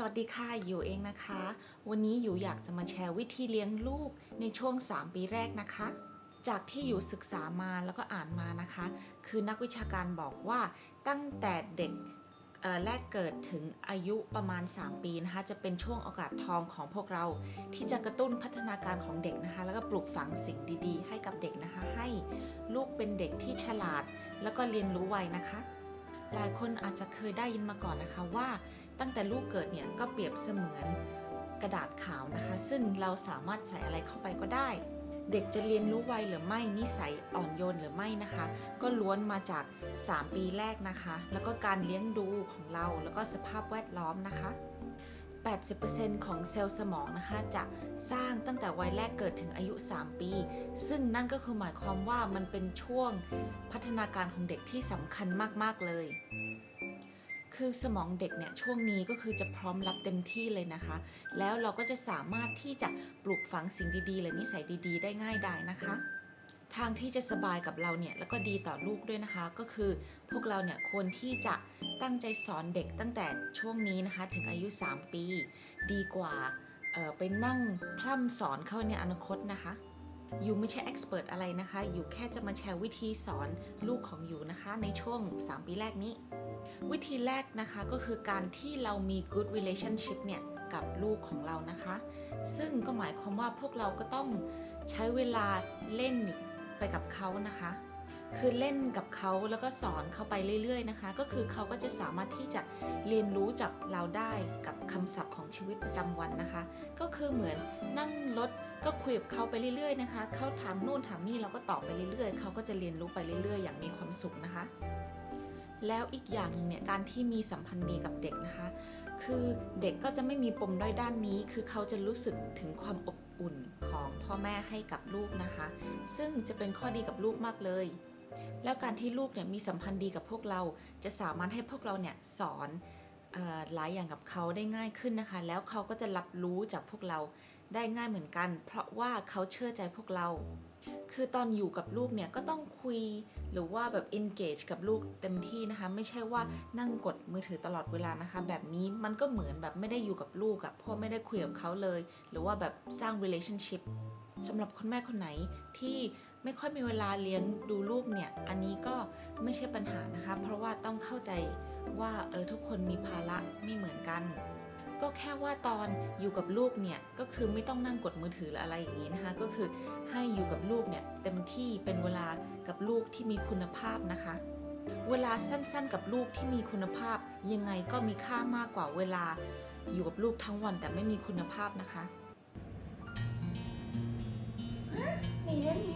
สวัสดีค่ะอยู่เองนะคะ วันนี้อยู่อยากจะมาแชร์วิธีเลี้ยงลูกในช่วง 3 ปีแรกนะคะ จากที่อยู่ศึกษามาแล้วก็อ่านมานะคะ คือนักวิชาการบอกว่าตั้งแต่เด็กแรกเกิดถึงอายุประมาณ 3 ปีนะคะ จะเป็นช่วงโอกาสทองของพวกเรา ที่จะกระตุ้นพัฒนาการของเด็กนะคะ แล้วก็ปลูกฝังสิ่งดีๆ ให้กับเด็กนะคะ ให้ลูกเป็นเด็กที่ฉลาด แล้วก็เรียนรู้ไวนะคะ หลายคนอาจจะเคยได้ยินมาก่อนนะคะว่า ตั้งแต่ลูกเกิดเนี่ยก็เปรียบเสมือนกระดาษขาวนะคะ ซึ่งเราสามารถใส่อะไรเข้าไปก็ได้ เด็กจะเรียนรู้ไวหรือไม่นิสัยอ่อนโยนหรือไม่นะคะ ก็ล้วนมาจาก 3 ปีแรกนะคะ แล้วก็การเลี้ยงดูของเราแล้วก็สภาพแวดล้อมนะคะ 80%ของเซลล์สมองนะคะจะสร้างตั้งแต่วัยแรกเกิดถึงอายุ 3 ปี ซึ่งนั่นก็คือหมายความว่ามันเป็นช่วงพัฒนาการของเด็กที่สำคัญมาก ๆ เลย คือสมองเด็กเนี่ยช่วงนี้ก็คือจะพร้อมรับเต็มที่เลยนะคะ แล้วเราก็จะสามารถที่จะปลูกฝังสิ่งดีๆและนิสัยดีๆ ได้ง่ายดายนะคะ ทางที่จะสบายกับเราเนี่ยแล้วก็ดีต่อลูกด้วยนะคะ ก็คือพวกเราเนี่ยควรที่จะตั้งใจสอนเด็กตั้งแต่ช่วงนี้นะคะถึงอายุ 3 ปี ดีกว่าไปนั่งพร่ำสอนเขาในอนาคตนะคะ ยูไม่ใช่เอ็กซ์เพรสอะไรนะคะอยู่แค่จะมาแชร์วิธีสอนลูกของยูนะคะ ในช่วง 3 ปีแรกนี้ วิธีแรกนะคะก็คือการที่เรามี good relationship เนี่ยกับลูกของเรานะคะ ซึ่งก็หมายความว่าพวกเราก็ต้องใช้เวลาเล่นไปกับเขานะคะ คือเล่นกับเขาแล้วก็สอนเขาไปเรื่อยๆนะคะ ก็คือเขาก็จะสามารถที่จะเรียนรู้จากเราได้กับคำศัพท์ของชีวิตประจำวันนะคะ ก็คือเหมือนนั่งรถ ก็คุยกับเขาไปเรื่อยๆนะคะ เขาถามนู่นถามนี่เราก็ตอบไปเรื่อยๆ เขาก็จะเรียนรู้ไปเรื่อยๆ อย่างมีความสุขนะคะ แล้วอีกอย่างหนึ่งเนี่ยการที่มีสัมพันธ์ดีกับเด็กนะคะ คือเด็กก็จะไม่มีปมด้อยด้านนี้ คือเขาจะรู้สึกถึงความอบอุ่นของพ่อแม่ให้กับลูกนะคะ ซึ่งจะเป็นข้อดีกับลูกมากเลย แล้วการที่ลูกเนี่ยมีสัมพันธ์ดีกับพวกเรา จะสามารถให้พวกเราเนี่ยสอนออหลายอย่างกับเขาได้ง่ายขึ้นนะคะ แล้วเขาก็จะรับรู้จากพวกเรา ได้ง่ายเหมือนกัน เพราะว่าเขาเชื่อใจพวกเรา คือตอนอยู่กับลูกเนี่ยก็ต้องคุยหรือว่าแบบ engage กับลูกเต็มที่นะคะ ไม่ใช่ว่านั่งกดมือถือตลอดเวลานะคะ แบบนี้มันก็เหมือนแบบไม่ได้อยู่กับลูกอะพราะไม่ได้คุยกับเขาเลย หรือว่าแบบสร้าง relationship สำหรับคุณแม่คนไหนที่ไม่ค่อยมีเวลาเลี้ยงดูลูกเนี่ย อันนี้ก็ไม่ใช่ปัญหานะคะ เพราะว่าต้องเข้าใจว่าเออทุกคนมีภาระไม่เหมือนกัน ก็แค่ว่าตอนอยู่กับลูกเนี่ยก็คือไม่ต้องนั่งกดมือถือหรืออะไรอย่างนี้นะคะ ก็คือให้อยู่กับลูกเนี่ยเต็มที่เป็นเวลากับลูกที่มีคุณภาพนะคะ เวลาสั้นๆกับลูกที่มีคุณภาพ ยังไงก็มีค่ามากกว่าเวลาอยู่กับลูกทั้งวันแต่ไม่มีคุณภาพนะคะ 美人鱼，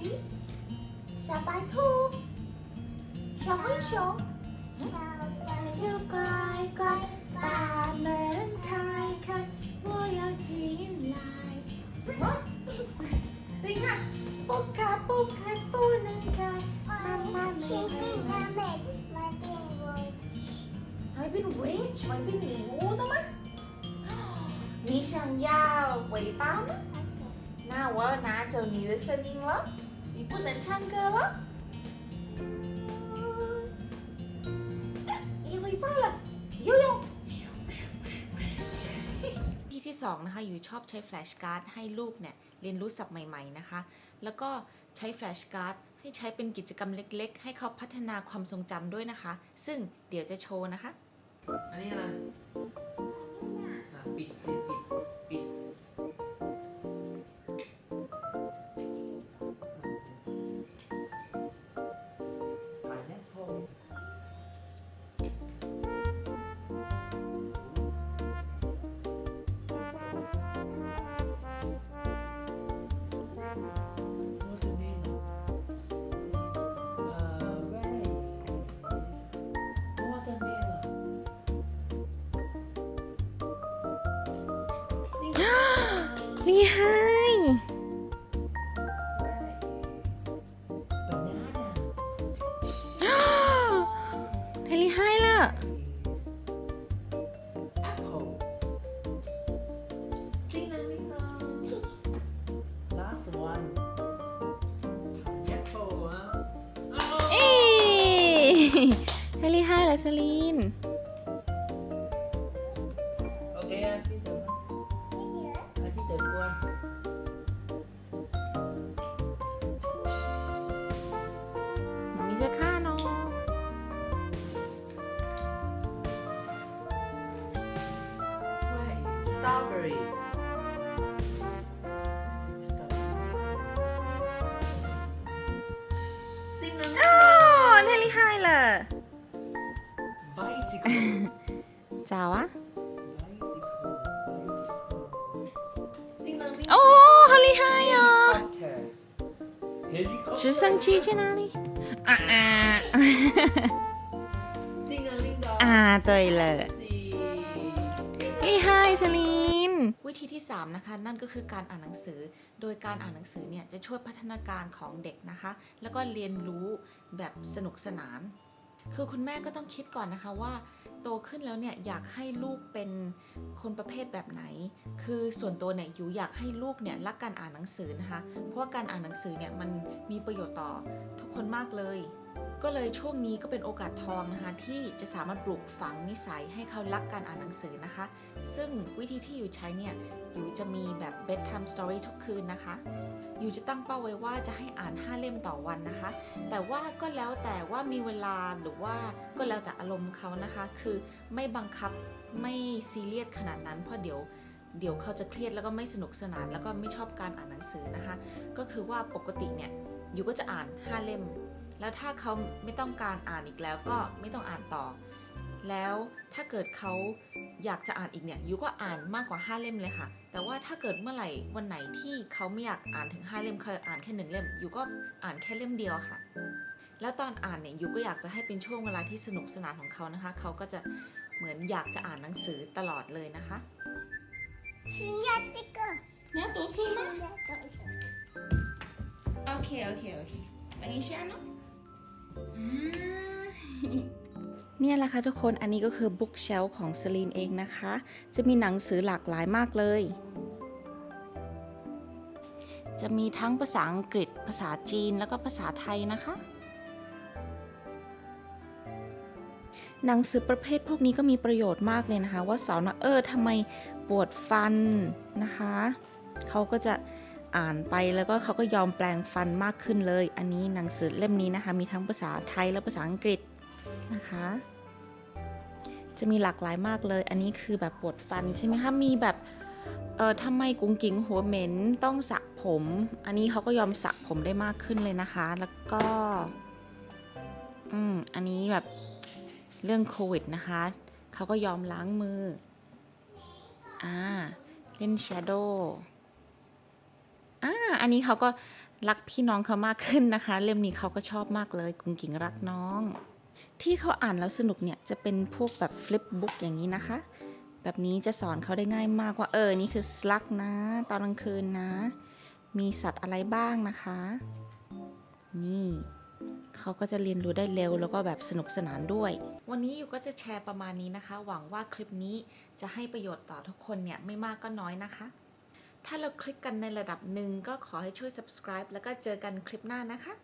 小白兔，小灰熊，小白兔乖乖，把门开 พี่ที่สองนะคะอยู่ชอบใช้แฟลชการ์ดให้ลูกเนี่ยเรียนรู้ศัพท์ใหม่ๆนะคะ แล้วก็ใช้แฟลชการ์ดให้ใช้เป็นกิจกรรมเล็กๆ ให้เขาพัฒนาความทรงจำด้วยนะคะ ซึ่งเดี๋ยวจะโชว์นะคะ อันนี้อะไร นี่ให้ Where is banana? เฮลิให้ล่ะ Is apple? Ding dong, ding dong. Last one. Pineapple, huh? Oh! เอ้เฮลิให้ละสลีน มามีเสื้อค่าเนาะ 对，strawberry。叮当 อ๋อเทลิไฮเลย bicycle จ้าวะ bicycle bicycle 叮当叮 โ อ่าอ่าอ่าตัวเลย สี่เห้ยไสลีน วิธีที่ 3 นะคะ นั่นก็คือการอ่านหนังสือ โดยการอ่านหนังสือเนี่ยจะช่วยพัฒนาการของเด็กนะคะ แล้วก็เรียนรู้แบบสนุกสนาน คือคุณแม่ก็ต้องคิดก่อนนะคะว่า โตขึ้นแล้วเนี่ยอยากให้ลูกเป็นคนประเภทแบบไหน คือส่วนตัวเนี่ยอยู่อยากให้ลูกเนี่ยรักการอ่านหนังสือนะคะ เพราะว่าการอ่านหนังสือเนี่ยมันมีประโยชน์ต่อทุกคนมากเลย ก็เลยช่วงนี้ก็เป็นโอกาสทองนะคะที่จะสามารถปลูกฝังนิสัยให้เขารักการอ่านหนังสือนะคะ ซึ่งวิธีที่อยู่ใช้เนี่ยอยู่จะมีแบบ bedtime story ทุกคืนนะคะ อยู่จะตั้งเป้าไว้ว่าจะให้อ่าน 5 เล่มต่อวันนะคะ แต่ว่าก็แล้วแต่ว่ามีเวลาหรือว่าก็แล้วแต่อารมณ์เขานะคะ คือไม่บังคับไม่ซีเรียสขนาดนั้นเพราะเดี๋ยวเดี๋ยวเขาจะเครียดแล้วก็ไม่สนุกสนานแล้วก็ไม่ชอบการอ่านหนังสือนะคะ ก็คือว่าปกติเนี่ยอยู่ก็จะอ่าน 5 เล่ม แล้วถ้าเขาไม่ต้องการอ่านอีกแล้วก็ไม่ต้องอ่านต่อ แล้วถ้าเกิดเขาอยากจะอ่านอีกเนี่ยยูก็อ่านมากกว่า 5 เล่มเลยค่ะ แต่ว่าถ้าเกิดเมื่อไหร่วันไหนที่เขาไม่อยากอ่านถึง 5 เล่มเคยอ่านแค่หนึ่งเล่มยูก็อ่านแค่เล่มเดียวค่ะ แล้วตอนอ่านเนี่ยยูก็อยากจะให้เป็นช่วงเวลาที่สนุกสนานของเขานะคะ เขาก็จะเหมือนอยากจะอ่านหนังสือตลอดเลยนะคะยาจิกเนี่ยตัวสูงมากโอเคโอเคโอเคมานิชาเนาะ เนี่ยแหละค่ะทุกคนอันนี้ก็คือบุ๊กเชลของสลีนเองนะคะ จะมีหนังสือหลากหลายมากเลย จะมีทั้งภาษาอังกฤษ ภาษาจีนแล้วก็ภาษาไทยนะคะ หนังสือประเภทพวกนี้ก็มีประโยชน์มากเลยนะคะ ว่าสอนว่าเออทำไมปวดฟันนะคะ เขาก็จะ อ่านไปแล้วก็เขาก็ยอมแปลงฟันมากขึ้นเลย อันนี้หนังสือเล่มนี้นะคะ มีทั้งภาษาไทยและภาษาอังกฤษนะคะ จะมีหลากหลายมากเลย อันนี้คือแบบปวดฟันใช่ไหมคะ มีแบบเออทำไมกุ้งกิ้งหัวเหม็นต้องสระผม อันนี้เขาก็ยอมสระผมได้มากขึ้นเลยนะคะ แล้วก็ อืม อันนี้แบบเรื่องโควิดนะคะ เขาก็ยอมล้างมือ อ่า เล่น Shadow อ่าอันนี้เขาก็รักพี่น้องเขามากขึ้นนะคะ เล่มนี้เขาก็ชอบมากเลยกุ้งกิ่งรักน้อง ที่เขาอ่านแล้วสนุกเนี่ยจะเป็นพวกแบบฟลิปบุ๊กอย่างนี้นะคะ แบบนี้จะสอนเขาได้ง่ายมากว่าเออนี่คือสลักนะ ตอนกลางคืนนะ มีสัตว์อะไรบ้างนะคะ นี่เขาก็จะเรียนรู้ได้เร็วแล้วก็แบบสนุกสนานด้วย วันนี้อยู่ก็จะแชร์ประมาณนี้นะคะ หวังว่าคลิปนี้จะให้ประโยชน์ต่อทุกคนเนี่ยไม่มากก็น้อยนะคะ ถ้าเราคลิกกันในระดับหนึ่งก็ขอให้ช่วย subscribe แล้วก็เจอกันคลิปหน้านะคะ